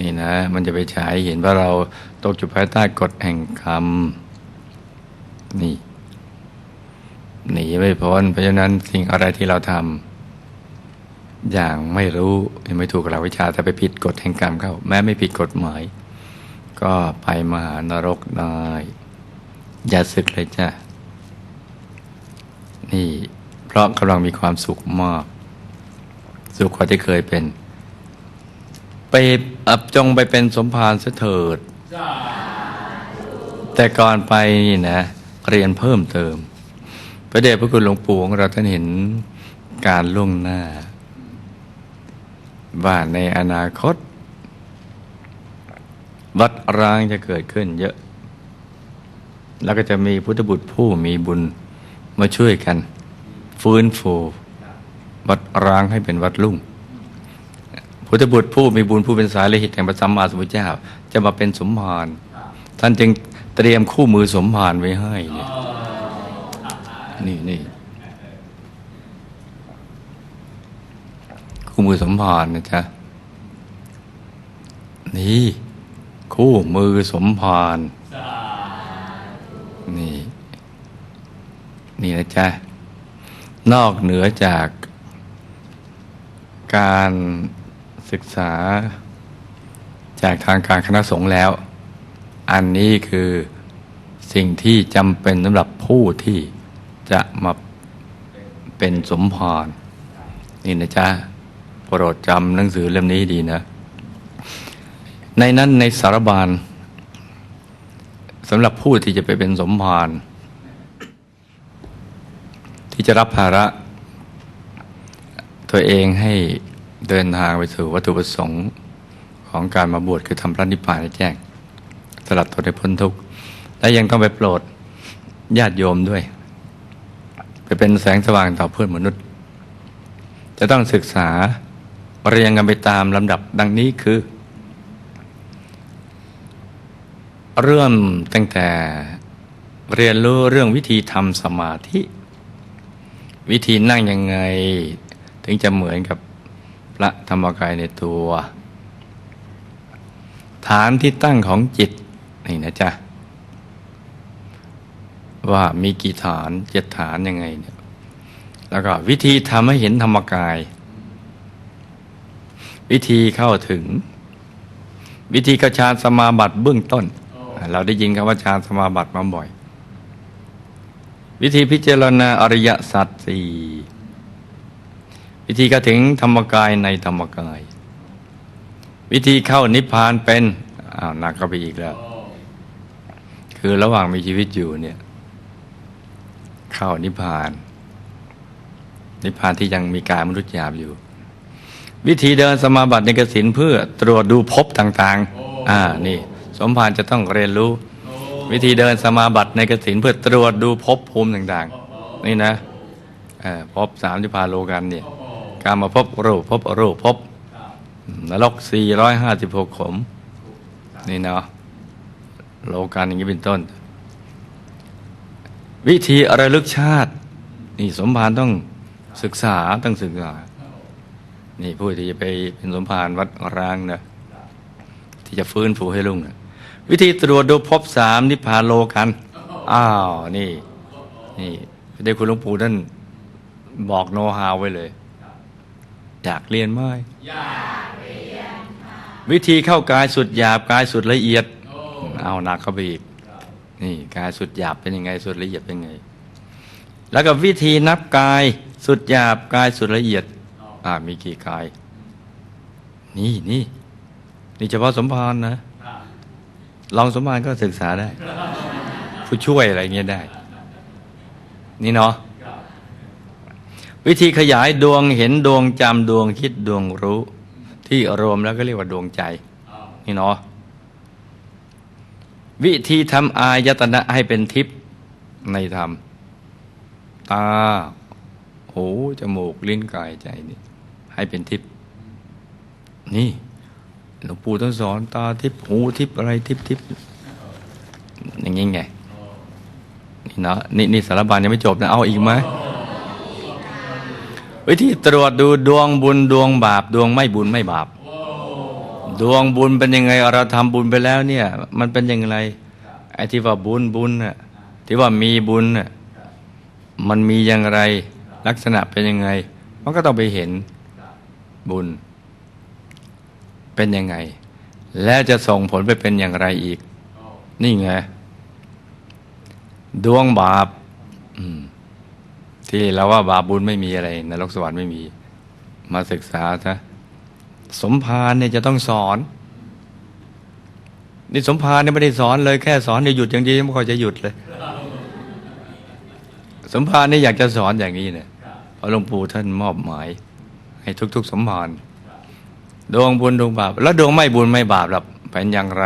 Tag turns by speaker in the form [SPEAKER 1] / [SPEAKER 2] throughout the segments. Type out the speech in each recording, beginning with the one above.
[SPEAKER 1] นี่นะ มันจะไปฉายเห็นว่าเราตกอยู่ภายใต้กฎแห่งกรรมนี่หนีไม่พ้นเพราะฉะนั้นสิ่งอะไรที่เราทำอย่างไม่รู้ยังไม่ถูกหลักวิชาแต่ไปผิดกฎแห่งกรรมเข้า แม้ไม่ผิดกฎหมาย ก็ไปมหานรกได้อย่าศึกเลยจ้ะนี่ เพราะกำลังมีความสุขมาก สุขกว่าที่เคยเป็น ไปอับจงไปเป็นสมภารเสยเถิด แต่ก่อนไปนี่นะ เรียนเพิ่มเติม พระเดชพระคุณหลวงปู่ของเราท่านเห็นการล่วงหน้า ว่าในอนาคต วัดร้างจะเกิดขึ้นเยอะ แล้วก็จะมีพุทธบุตรผู้มีบุญมาช่วยกัน ฟื้นฟู วัดร้างให้เป็นวัดลุ่ง พุทธบุตรผู้มีบุญผู้เป็นสายลหิตแห่งพระสัมมาสัมพุทธเจ้าจะมาเป็นสมภารท่านจึงเตรียมคู่มือสมภารไว้ให้เนี่ยนี่นี่คู่มือสมภารนะจ๊ะนี่คู่มือสมภารนี่ นี่นะจ๊ะ นอกเหนือจากการ ศึกษา จากทางการคณะสงฆ์แล้ว อันนี้คือสิ่งที่จำเป็นสำหรับผู้ที่จะมาเป็นสมภารนี่นะจ๊ะโปรดจำหนังสือเล่มนี้ดีนะ ในนั้นในสารบาลสำหรับผู้ที่จะไปเป็นสมภารที่จะรับภาระ ตัวเองให้ เดินทางไปสู่วัตถุประสงค์ของการมาบวชคือทำพระนิพพานให้แจ้งสลัดตนให้พ้นทุกข์ และยังต้องไปโปรดญาติโยมด้วย ไปเป็นแสงสว่างต่อเพื่อนมนุษย์ จะต้องศึกษาเรียงกันไปตามลำดับดังนี้คือ เริ่มตั้งแต่เรียนรู้เรื่องวิธีทำสมาธิ วิธีนั่งยังไง ถึงจะเหมือนกับ ระธรรมกายในตัว ฐานที่ตั้งของจิตนี่นะจ๊ะ ว่ามีกี่ฐานเจ็ดฐานยังไงเนี่ยแล้วก็วิธีทำให้เห็นธรรมกาย วิธีเข้าถึง วิธีกระชานสมาบัติเบื้องต้น เราได้ยินคำว่าฌานสมาบัติมาบ่อย วิธีพิจารณาอริยสัจสี่ วิธีเข้าถึงธรรมกายในธรรมกาย วิธีเข้านิพพานเป็นอ้าวหนักเข้าไปอีกแล้ว คือระหว่างมีชีวิตอยู่เนี่ย เข้านิพพาน นิพพานที่ยังมีกายมนุษย์หยาบอยู่ วิธีเดินสมาบัติในกสินเพื่อตรวจดูภพต่าง ๆ อ่านี่ สมภารจะต้องเรียนรู้ วิธีเดินสมาบัติในกสินเพื่อตรวจดูภพภูมิต่าง ๆ นี่นะเอ่อภพสามที่พาโลกันเนี่ย การมาพบรูปพบรูปพบนรกสี่ร้อยห้าสิบหกขม นี่เนาะโลกันอย่างนี้เป็นต้น วิธีอะไรลึกชาติ นี่สมภารต้องศึกษาต้องศึกษา นี่ผู้ที่จะไปเป็นสมภารวัดร้างนะที่จะฟื้นฟูให้ลุงนะวิธีตรวจดูพบสามนิพพานโลกัน อ้าว นี่ นี่ได้คุณหลวงปู่ท่านบอกโนฮาวไว้เลย อยากเรียนไหมอยากเรียนวิธีเข้ากายสุดหยาบกายสุดละเอียด เอาหนักเข้าไปอีกนี่กายสุดหยาบเป็นยังไงสุดละเอียดเป็นยังไง แล้วก็วิธีนับกายสุดหยาบกายสุดละเอียด อ่ามีกี่กาย นี่นี่นี่เฉพาะสมภารนะลองสมภารก็ศึกษาได้ ผู้ช่วยอะไรเงี้ยได้ นี่เนาะ วิธีขยายดวงเห็นดวงจำดวงคิดดวงรู้ ที่รวมแล้วก็เรียกว่าดวงใจ นี่เนาะวิธีทำอายตนะให้เป็นทิพย์ในธรรม ตา หูจมูกลิ้นกายใจนี่ให้เป็นทิพย์นี่หลวงปู่ต้องสอนตาทิพย์หูทิพย์อะไรทิพย์ทิพย์อย่างงี้ไงนี่เนาะนี่นี่สารบานยังไม่จบนะเอาอีกไหม วิธีตรวจดูดวงบุญดวงบาป ดวงไม่บุญไม่บาป ดวงบุญเป็นยังไงเราทำบุญไปแล้วเนี่ย มันเป็นยังไงไอ้ที่ว่าบุญบุญน่ะที่ว่ามีบุญน่ะมันมีอย่างไรลักษณะเป็นยังไง มันก็ต้องไปเห็นบุญ เป็นยังไง แล้วจะส่งผลไปเป็นอย่างไรอีก นี่ไง ดวงบาป อืม ที่เราว่าบาปบุญไม่มีอะไรนรกสวรรค์ไม่มี มาศึกษาซะสมภารเนี่ยจะต้องสอน นี่สมภารเนี่ยไม่ได้สอนเลยแค่สอนเนี่ยหยุดอย่างเดียวไม่ค่อยจะหยุดเลย สมภารเนี่ยอยากจะสอนอย่างนี้เนี่ยเพราะหลวงปู่ท่านมอบหมาย ให้ทุก ๆ สมภารดวงบุญดวงบาป แล้วดวงไม่บุญไม่บาปล่ะเป็นอย่างไร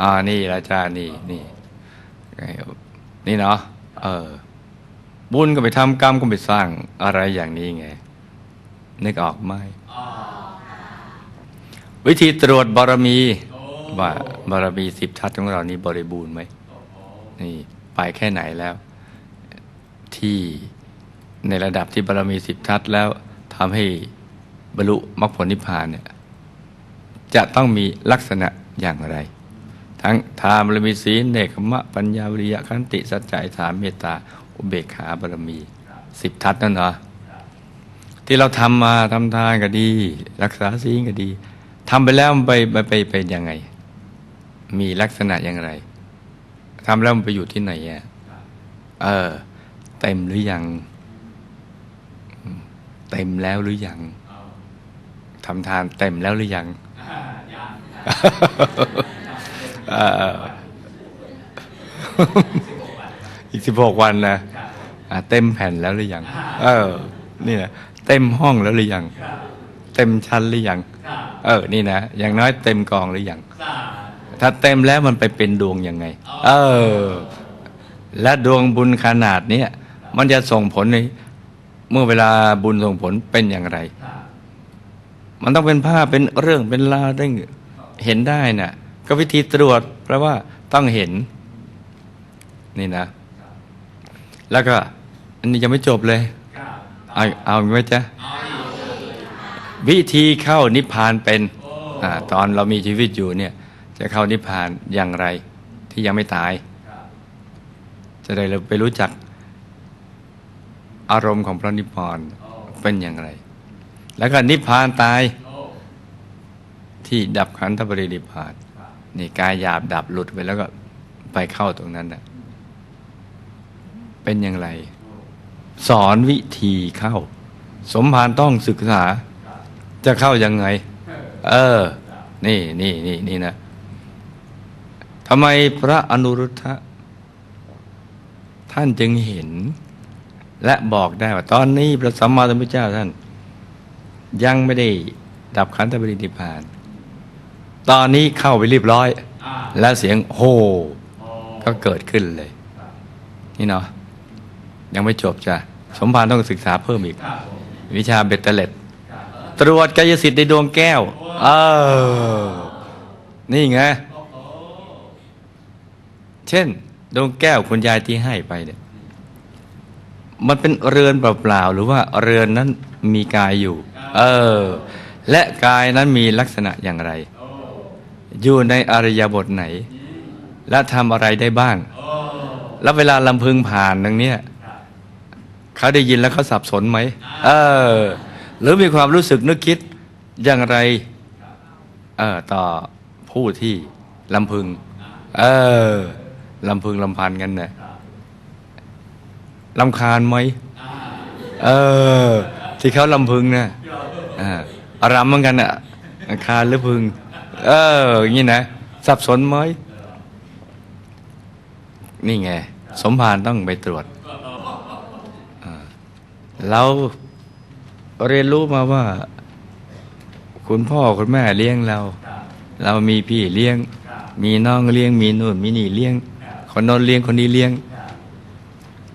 [SPEAKER 1] อ่านี่ละจ้านี่นี่นี่เนาะเออ บุญก็ไปทำกรรมก็ไปสร้างอะไรอย่างนี้ไง นึกออกไหมวิธีตรวจบารมีว่าบารมีสิบทัศของเรานี้บริบูรณ์ไหมนี่ไปแค่ไหนแล้ว ที่ในระดับที่บารมีสิบทัศแล้วทำให้บรรลุมรรคผลนิพพานเนี่ยจะต้องมีลักษณะอย่างไร ทั้งทานบารมีศีลเนคขมะปัญญาวิริยะขันติสัจจะฐานเมตตา อุเบกขาบารมีสิบทัศนั่นเหรอที่เราทำมาทำทานก็ดี รักษาศีลก็ดีทำไปแล้วมันไปไปไปเป็นยังไง มีลักษณะอย่างไรทำแล้วมันไปอยู่ที่ไหนอะเออ เต็มหรือยัง เต็มแล้วหรือยังทำทานเต็มแล้วหรือยังเอ่อ อีกสิบหกวันนะะเต็มแผ่นแล้วหรือยัง เออ นี่นะเต็มห้องแล้วหรือยัง เต็มชั้นหรือยัง เออ นี่นะ อย่างน้อยเต็มกองหรือยัง ถ้าเต็มแล้วมันไปเป็นดวงยังไง เออ และดวงบุญขนาดเนี้ยมันจะส่งผลในเมื่อเวลาบุญส่งผลเป็นอย่างไร มันต้องเป็นภาพเป็นเรื่องเป็นราวได้เห็นได้น่ะ ก็วิธีตรวจแปลว่าต้องเห็น นี่นะ แล้วก็ อันนี้ยังไม่จบเลยเอาเอาไหมจ๊ะวิธีเข้านิพพานเป็นอาตอนเรามีชีวิตอยู่เนี่ย จะเข้านิพพานอย่างไร ที่ยังไม่ตาย จะได้เราไปรู้จักอารมณ์ของพระนิพพานเป็นอย่างไร แล้วก็นิพพานตายที่ดับขันธปรินิพพานนี่กายหยาบดับหลุดไปแล้วก็ไปเข้าตรงนั้นนะ เป็นอย่างไร สอนวิธีเข้า สมภารต้องศึกษา จะเข้ายังไง เออ นี่นี่นี่นี่นะทำไมพระอนุรุทธะท่านจึงเห็น และบอกได้ว่า ตอนนี้พระสัมมาสัมพุทธเจ้าท่าน ยังไม่ได้ดับขันธปรินิพพาน ตอนนี้เข้าไปเรียบร้อย แล้วเสียงโฮก็เกิดขึ้นเลย นี่เนาะ ยังไม่จบจ้ะสมภารต้องศึกษาเพิ่มอีก วิชาเบตเตเล็ดตรวจกายสิทธิ์ในดวงแก้ว เออ นี่ไง เช่น ดวงแก้วคุณยายที่ให้ไปเนี่ย มันเป็นเรือนเปล่าๆ หรือว่าเรือนนั้นมีกายอยู่ เออ และกายนั้นมีลักษณะอย่างไร อยู่ในอริยบทไหน และทำอะไรได้บ้าง แล้วเวลาลำพึงผ่านตรงเนี้ย เขาได้ยินแล้วเขาสับสนไหมเออ หรือมีความรู้สึกนึกคิดอย่างไร เออต่อผู้ที่ลำพึง เออลำพึงลำพันกันเนี่ยลำคาญไหมเออ ที่เขาลำพึงเนี่ยอ่ารำเหมือนกันอะคาญหรือพึง เอออย่างนี้นะสับสนไหมนี่ไง สมภารต้องไปตรวจ เราเรียนรู้มาว่า คุณพ่อคุณแม่เลี้ยงเรา เรามีพี่เลี้ยง มีน้องเลี้ยง มีนู่นมีนี่เลี้ยง คนโน้นเลี้ยงคนนี้เลี้ยง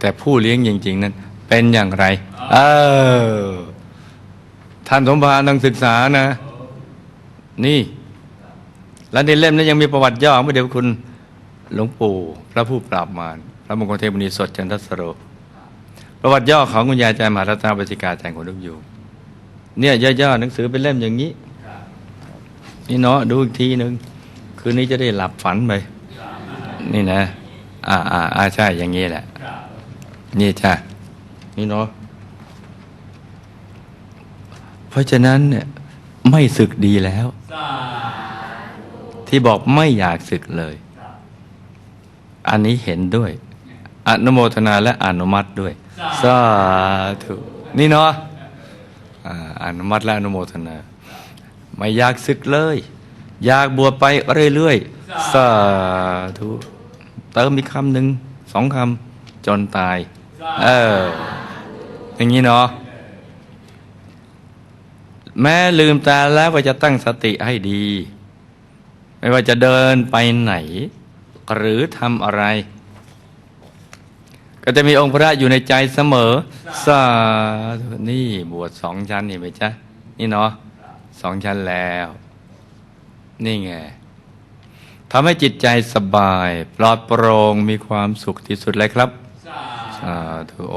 [SPEAKER 1] แต่ผู้เลี้ยงจริง ๆ นั้น เป็นอย่างไร เออท่านสมภารต้องศึกษานะ นี่ แล้วในเล่มนั้นยังมีประวัติย่อเมื่อเดี๋ยวคุณหลวงปู่ พระผู้ปราบมารพระมงคลเทพมุนีสดจันทสโร ประวัติย่อของคุณยายใจมหารัตนาบริกาแจงคนทุกอยู่ เนี่ยย่อๆหนังสือเป็นเล่มอย่างนี้ นี่เนาะดูอีกทีหนึ่งคืนนี้จะได้หลับฝันไปนี่นะ อ่าอ่าอ่าใช่อย่างนี้แหละ นี่จ้ะนี่เนาะเพราะฉะนั้นเนี่ยไม่ศึกดีแล้ว ที่บอกไม่อยากศึกเลย อันนี้เห็นด้วย อนุโมทนาและอนุมัติด้วย สาธุนี่เนาะอนุมัติและอนุโมทนาไม่อยากศึกเลย อยากบวชไปเรื่อยๆสาธุเติมอีกคำหนึ่งสองคำจนตาย เออ อย่างนี้เนาะแม้ลืมตาแล้วก็จะตั้งสติให้ดี ไม่ว่าจะเดินไปไหน หรือทำอะไร ก็จะมีองค์พระอยู่ในใจเสมอ สาธุนี่บวชสองชั้นนี่ไหมจ๊ะ นี่เนาะสองชั้นแล้ว นี่ไงทำให้จิตใจสบาย ปลอดโปร่งมีความสุขที่สุดเลยครับสาธุโอ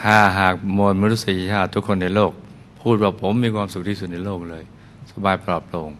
[SPEAKER 1] ถ้าหากมวลมนุษยชาติทุกคนในโลก พูดว่าผมมีความสุขที่สุดในโลกเลย สบายปลอดโปร่ง